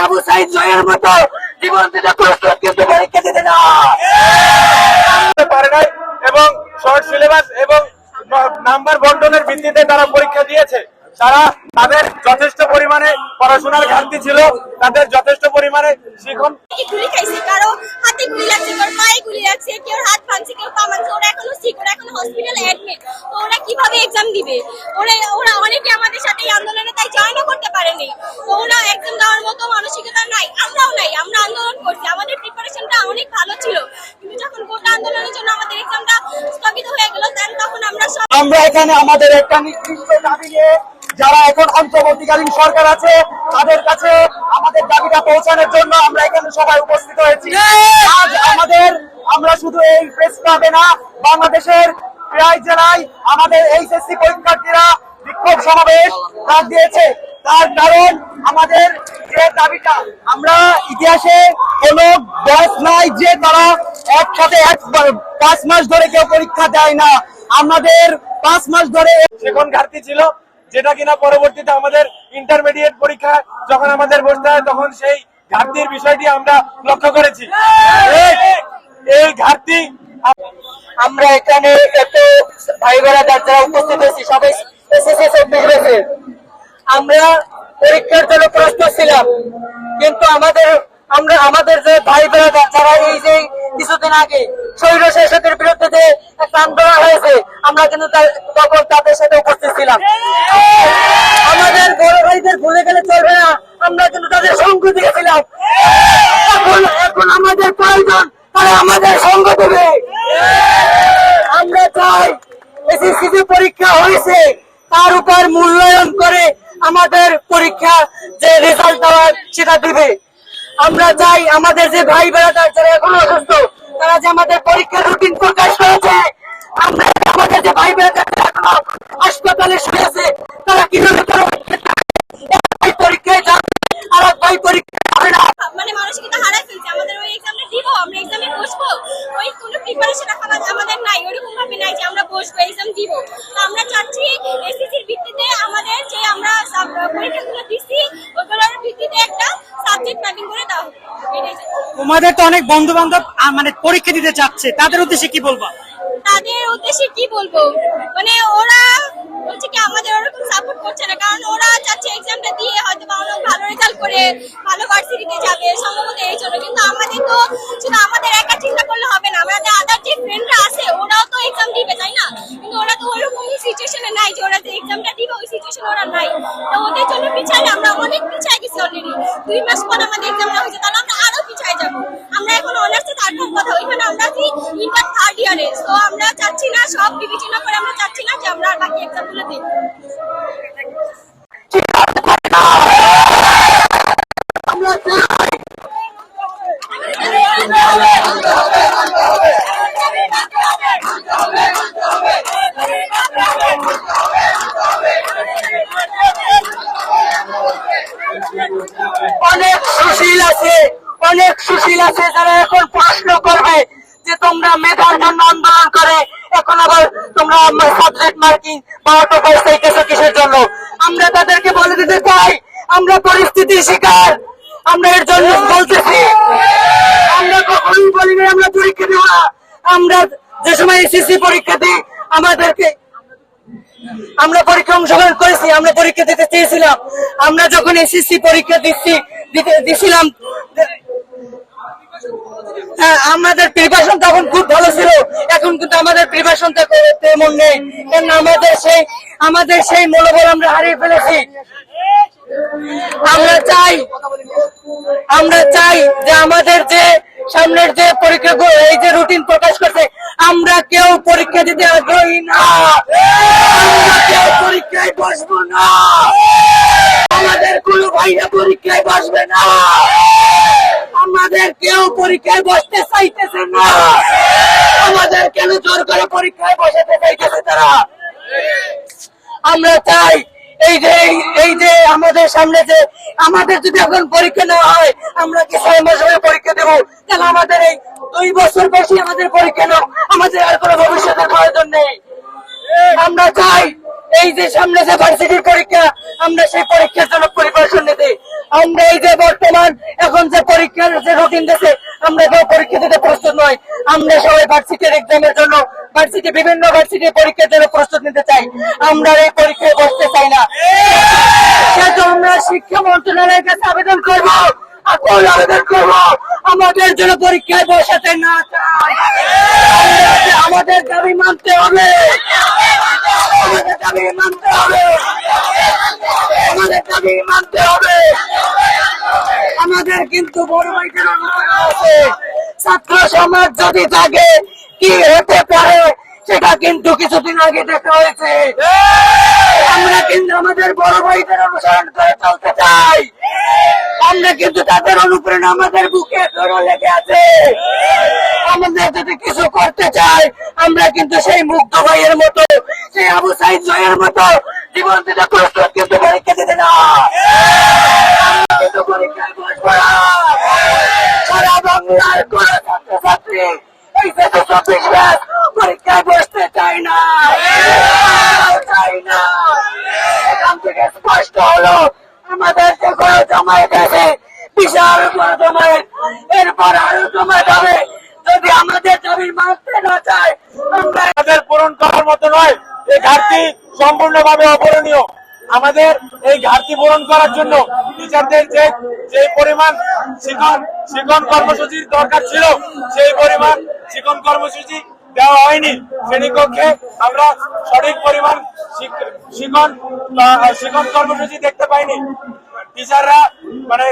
আবু সাইদ জয়ের মতো জীবন দিতে প্রস্তুত কিন্তু পরীক্ষা দিতে না। পারে নাই এবং শর্ট সিলেবাস এবং নাম্বার বন্টনের ভিত্তিতে তারা পরীক্ষা দিয়েছে। তারা তাদের যথেষ্ট পরিমাণে পড়াশোনার ঘাটতি ছিল তাদের যথেষ্ট পরিমাণে শিখন গুলি খাইছে? কারও হাতে গুলি লাগছে কারও পায়ে গুলি লাগছে কেউ হাত ভাঙছে কেউ পা ভাঙছে ওরা এখনও সিক ওরা এখনও হসপিটালে অ্যাডমিট কীভাবে এক্সাম দিবে? ওরা ওরা অনেকে আমাদের সাথে এই আন্দোলনে তাই জয়েনও করতে পারেনি। তো ওরা এক্সাম দেওয়ার মতো মানসিকতা নাই আমরাও নাই আমরা আন্দোলন করছি। আমাদের প্রিপারেশনটা অনেক ভালো ছিল। কিন্তু যখন গোটা আন্দোলনের জন্য আমাদের এক্সামটা স্থগিত হয়ে গেল তখন আমরা সব আমরা এখানে আমাদের একটা নির্দিষ্ট দাবি নিয়ে যারা এখন অন্তর্বর্তীকালীন সরকার আছে তাদের কাছে আমাদের দাবিটা পৌঁছানোর জন্য আমরা এখানে সবাই উপস্থিত হয়েছি। আজ আমাদের আমরা শুধু এই প্রেস ক্লাবে না বাংলাদেশের প্রায় জেলায় আমাদের এইচএসসি পরীক্ষার্থীরা বিক্ষোভ সমাবেশ ডাক দিয়েছে। তার কারণ আমাদের যে দাবিটা আমরা ইতিহাসে কোনো বয়স নাই যে তারা একসাথে এক পাঁচ মাস ধরে কেউ পরীক্ষা দেয় না। আমাদের পাঁচ মাস ধরে শিখন ঘাটতি ছিল? যেটা কিনা পরবর্তীতে আমাদের ইন্টারমিডিয়েট পরীক্ষা যখন আমাদের বসতে হয় তখন সেই ঘাটতির বিষয়টি আমরা লক্ষ্য করেছি। এই ঘাটতি আমরা এখানে এত ভাই বোনেরা যারা উপস্থিত হয়েছি সবাই এসএসসি চব্বিশ আমরা পরীক্ষার জন্য প্রস্তুত ছিলাম। কিন্তু আমাদের, আমরা, আমাদের যে ভাই বোনেরা যারা এই যে কিছুদিন আগে শৈল শাসকের বিরুদ্ধে যে একটা আন্দোলন হয়েছে, আমরা কিন্তু তখন তাদের সাথে উপস্থিত ছিলাম। আমাদের বড় ভাইদের ভুলে গেলে চলবে না। আমরা কিন্তু তাদের সঙ্গ দিয়েছিলাম। এখন এখন আমাদের প্রয়োজন, তারা আমাদের সঙ্গ দেবে। আমরা চাই এসএসসি যে পরীক্ষা হয়েছে, তার উপর মূল্যায়ন করে আমাদের পরীক্ষা যে রেজাল্ট দেওয়ার সেটা দিবে। আমরা চাই আমাদের যে ভাই বেড়াটা যারা এখন অসুস্থ, তারা যে আমাদের পরীক্ষার রুটিন তোমাদের তো অনেক বন্ধু বান্ধব মানে পরীক্ষা দিতে চাচ্ছে। তাদের উদ্দেশ্যে কি বলবা? তাদের উদ্দেশ্যে কি বলব? মানে ওরা বলছে কি, আমাদের ওরকম সাপোর্ট করছে না। কারণ ওরা চাচ্ছে এক্সামটা দিয়ে হয়তো বা অনেক ভালো রেজাল্ট করে ভালো ভার্সিটিতে যাবে সম্ভবত এই জন্য। কিন্তু আমাদের তো শুধু আমাদের একা চিন্তা করলে হবে না। আমাদের আদার যে ফ্রেন্ডরা আছে, ওরাও তো এক্সাম দিবে, তাই না? কিন্তু ওরা তো ওরকম সিচুয়েশনে নাই যে ওরা যে এক্সামটা দিবে, ওই সিচুয়েশন ওরা নাই। তো ওদের জন্য পিছাই আমরা অনেক পিছাই গেছি অলরেডি দুই মাস পর আমাদের এক্সামটা হয়েছে তাহলে আমরা আরও পিছাই যাব আমরা এখন অনার্সে থার্ড কথা ওইখানে আমরা আছি ইয়ারে তো আমরা চাচ্ছি না, সব বিবেচনা করে আমরা চাচ্ছি না যে আমরা বাকি এক্সামগুলো দিই অনেক সুশীল আছে, অনেক সুশীল আছে, যারা এখন প্রশ্ন করবে। যে তোমরা মেধার জন্য আন্দোলন করে, এখন আবার তোমরা সাবজেক্ট মার্কিং বা অটো পাস চাইতেছো কিসের জন্য? আমরা তাদেরকে বলে দিতে চাই, আমরা পরিস্থিতির শিকার, আমরা এর জন্য বলতেছি। আমরা কখনোই বলি না আমরা পরীক্ষা দেবো না। আমরা যে সময় এসএসসি পরীক্ষা দিই, আমাদেরকে আমরা পরীক্ষা অংশগ্রহণ করেছি, আমরা পরীক্ষা দিতে চেয়েছিলাম। আমরা যখন এসএসসি পরীক্ষা দিচ্ছি দিছিলাম হ্যাঁ, আমাদের প্রিপারেশন তখন খুব ভালো ছিল। এখন কিন্তু আমাদের প্রিপারেশন তেমন নেই। কারণ আমাদের সেই আমাদের সেই মনোবল আমরা হারিয়ে ফেলেছি। আমরা চাই আমরা চাই যে আমাদের যে সামনের যে পরীক্ষা এই যে রুটিন প্রকাশ করছে আমরা কেউ পরীক্ষা দিতে আগ্রহী না। পরীক্ষায় বসবো না। আমাদের কোনো ভাইরা পরীক্ষায় বসবে না। আমাদের কেউ পরীক্ষায় বসতে চাইতেছে না। আমাদের কেন জোর করে পরীক্ষায় বসাতে চাইতেছে তারা? আমরা চাই এই যে, এই- যে আমাদের সামনে যে আমাদের যদি এখন পরীক্ষা নেওয়া হয়, আমরা কি ছয় মাস হয়ে পরীক্ষা দেবো? তাহলে আমাদের এই দুই বছর বেশি আমাদের পরীক্ষা নাও? আমাদের আর কোনো ভবিষ্যতের প্রয়োজন নেই। আমরা চাই এই যে সামনে যে ভার্সিটির পরীক্ষা, আমরা সেই পরীক্ষার জন্য প্রিপারেশন নিতে। আমরা এই যে বর্তমান, এখন যে পরীক্ষার যে রুটিন দিয়েছে আমরা কেউ পরীক্ষা দিতে প্রস্তুত নয় আমরা সবাই ভার্সিটির এক্সামের জন্য ভার্সিটি বিভিন্ন ভার্সিটির পরীক্ষার জন্য প্রস্তুত নিতে চাই। আমরা এই পরীক্ষায় বসতে চাই না। সেহেতু আমরা শিক্ষা মন্ত্রণালয়ের কাছে আবেদন করব আবেদন করব, আমাদের জন্য পরীক্ষায় বসাতে না আমাদের দাবি মানতে হবে। আমাদের কিন্তু বড় আছে। ছাত্র সমাজ যদি থাকে কি হতে পারে, সেটা কিন্তু কিছুদিন আগে দেখা হয়েছে। আমরা কিন্তু আমাদের বড় ভাইদের অনুসরণ করে চলতে চাই। আমরা কিন্তু তাদের অনুপ্রেরণা আমাদের বুকে ধরে লেগে আছে। আমাদের যদি কিছু করতে চাই, আমরা কিন্তু সেই মুক্ত ভাইয়ের মতো কিন্তু পরীক্ষায় কোন বসতে চাই না। থেকে স্পষ্ট হলো, আমাদের যে কোনো জমায়েত আছে, বিশাল বড় জমায়েত। এরপর আরও জমায়েত হবে। যদি আমাদের দাবি মানতে না চায়, আমরা পূরণ করার মতো নয়। এই ঘাটতি সম্পূর্ণভাবে অপূরণীয়। আমাদের এই ঘাটতি পূরণ করার জন্য টিচারদের যে যে পরিমাণ শিখন শিখন কর্মসূচির দরকার ছিল সেই পরিমাণ শিখন কর্মসূচি দেওয়া হয়নি। শ্রেণীকক্ষে আমরা সঠিক পরিমাণ শিক- শিখন আহ, কর্মসূচি দেখতে পাইনি। টিচাররা মানে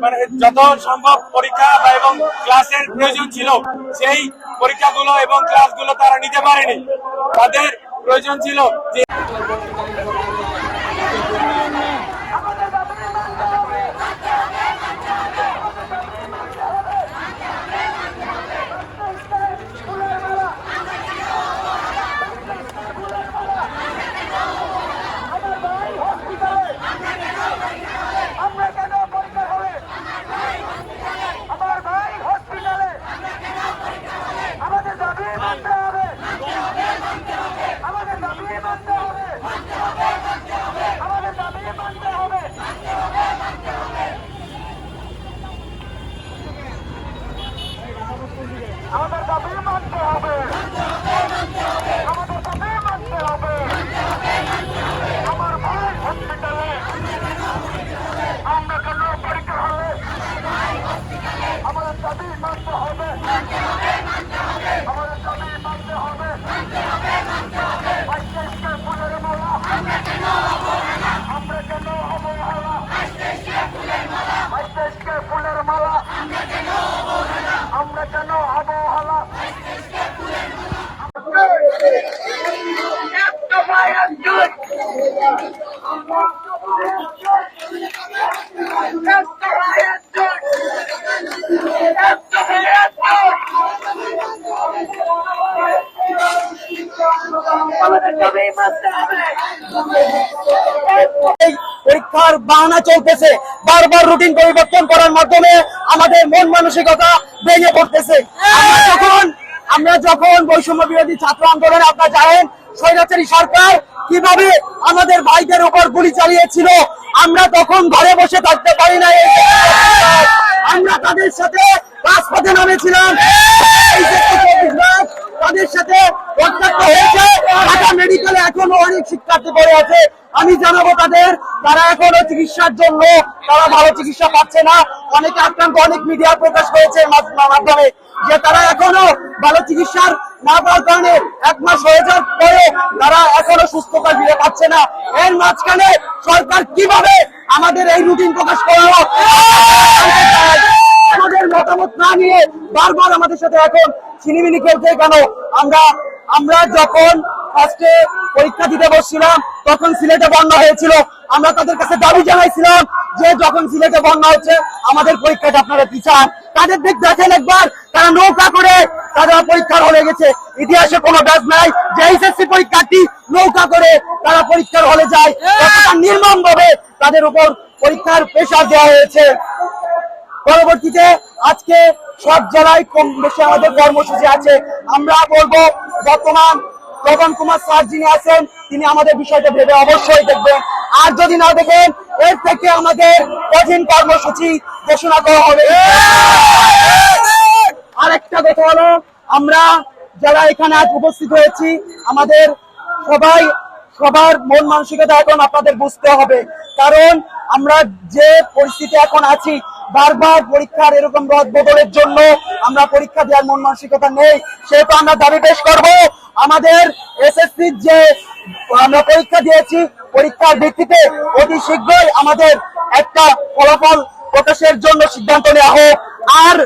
মানে যত সম্ভব পরীক্ষা এবং ক্লাসের প্রয়োজন ছিল সেই পরীক্ষাগুলো এবং ক্লাসগুলো তারা নিতে পারেনি। তাদের প্রয়োজন ছিল আমরা কেন পরীক্ষা হবে আমার ভাই হসপিটালে আমাদের দাবি মানতে হবে আমাদের দাবি মানতে হবে আমাদের দাবি মানতে হবে আমাদের দাবি মানতে হবে আমাদের দাবি মানতে হবে আমার ভাই হসপিটালে আমরা কেন পরীক্ষা হবে আমাদের দাবি মানতে হবে আমাদের দাবি মানতে হবে বাইশে ফুলের মালা আমরা কেন অবহেলা বাইশে ফুলের মালা আমরা কেন অবহেলা আমাদের দাবি মানতে হবে এই পরীক্ষার চলতেছে? রুটিন পরিবর্তন করার মাধ্যমে আমাদের মন মানসিকতা পড়তেছে। আমরা যখন আমরা যখন বৈষম্য বিরোধী ছাত্র আন্দোলনে আপনারা জানেন, স্বৈরাচারী সরকার কীভাবে আমাদের ভাইদের উপর গুলি চালিয়েছিল, আমরা তখন ঘরে বসে থাকতে পারি না আমরা তাদের সাথে রাজপথে নামেছিলাম। এই যে 24 লাখ তাদের সাথে হয়েছে। ঢাকা মেডিকেলে এখনও অনেক শিক্ষার্থী পড়ে আছে। আমি জানাব তাদের, তারা এখনও চিকিৎসার জন্য, তারা ভালো চিকিৎসা পাচ্ছে না। অনেকে আক্রান্ত, অনেক মিডিয়া প্রকাশ করেছে মাধ্যমে, যে তারা এখনও ভালো চিকিৎসার না কারণে এক মাস হয়ে যাওয়ার পরে তারা এখনও সুস্থতা ফিরে পাচ্ছে না। এর মাঝখানে সরকার কীভাবে আমাদের এই রুটিন প্রকাশ করল আমাদের মতামত না নিয়ে বারবার আমাদের সাথে এখন ছিনিমিনি খেলছে কেন? আমরা আমরা যখন ফার্স্টে পরীক্ষা দিতে বসছিলাম, তখন সিলেটে বন্যা হয়েছিল। আমরা তাদের কাছে দাবি জানাইছিলাম যে যখন সিলেটে বন্যা হচ্ছে, আমাদের পরীক্ষাটা আপনারা পিছান তাদের দিক দেখেন একবার তারা নৌকা করে তারা পরীক্ষার হলে গেছে। ইতিহাসে কোনো ব্যাস নাই। যে এইচএসসি পরীক্ষার্থী নৌকা করে তারা পরীক্ষার হলে যায় নির্মম ভাবে তাদের উপর পরীক্ষার প্রেশার দেওয়া হয়েছে। পরবর্তীতে আজকে সব জেলায় কম বেশি আমাদের কর্মসূচি আছে। আমরা বলব, বর্তমান পবন কুমার স্যার যিনি আছেন, তিনি আমাদের বিষয়টা ভেবে অবশ্যই দেখবেন। আর যদি না দেখেন এর থেকে আমাদের কঠিন কর্মসূচি ঘোষণা করা হবে। আরেকটা কথা হলো, আমরা যারা এখানে আজ উপস্থিত হয়েছি, আমাদের সবাই, সবার মন মানসিকতা এখন আপনাদের বুঝতে হবে। কারণ আমরা যে পরিস্থিতি এখন আছি, বারবার পরীক্ষার এরকম রদ বদলের জন্য আমরা পরীক্ষা দেওয়ার মন মানসিকতা নেই। সেহেতু আমরা দাবি পেশ করব, আমাদের এসএসসির যে, আমরা পরীক্ষা দিয়েছি পরীক্ষার ভিত্তিতে অতি শীঘ্রই আমাদের একটা ফলাফল প্রকাশের জন্য সিদ্ধান্ত নেওয়া হোক। আর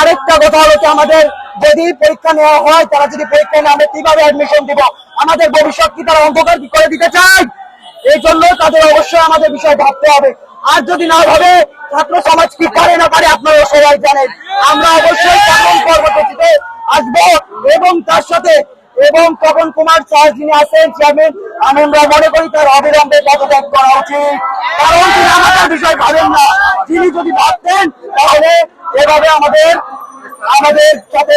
আরেকটা কথা হলো আমাদের যদি পরীক্ষা নেওয়া হয়, তারা যদি পরীক্ষা নেয় আমরা কীভাবে অ্যাডমিশন দিব? আমাদের ভবিষ্যৎ কি, তারা অন্ধকার কি করে দিতে চায়? এই জন্য তাদের অবশ্যই আমাদের বিষয় ভাবতে হবে। আর যদি না ভাবে, ছাত্র সমাজ কি পারে না পারে আপনারা সবাই জানেন। আমরা অবশ্যই আসব এবং তার সাথে এবং পবন কুমার চাষ যিনি আছেন চেয়ারম্যান আমরা মনে করি তার অবিলম্বে পদত্যাগ করা উচিত। কারণ তিনি আমাদের বিষয় ভাবেন না। তিনি যদি ভাবতেন, তাহলে এভাবে আমাদের আমাদের সাথে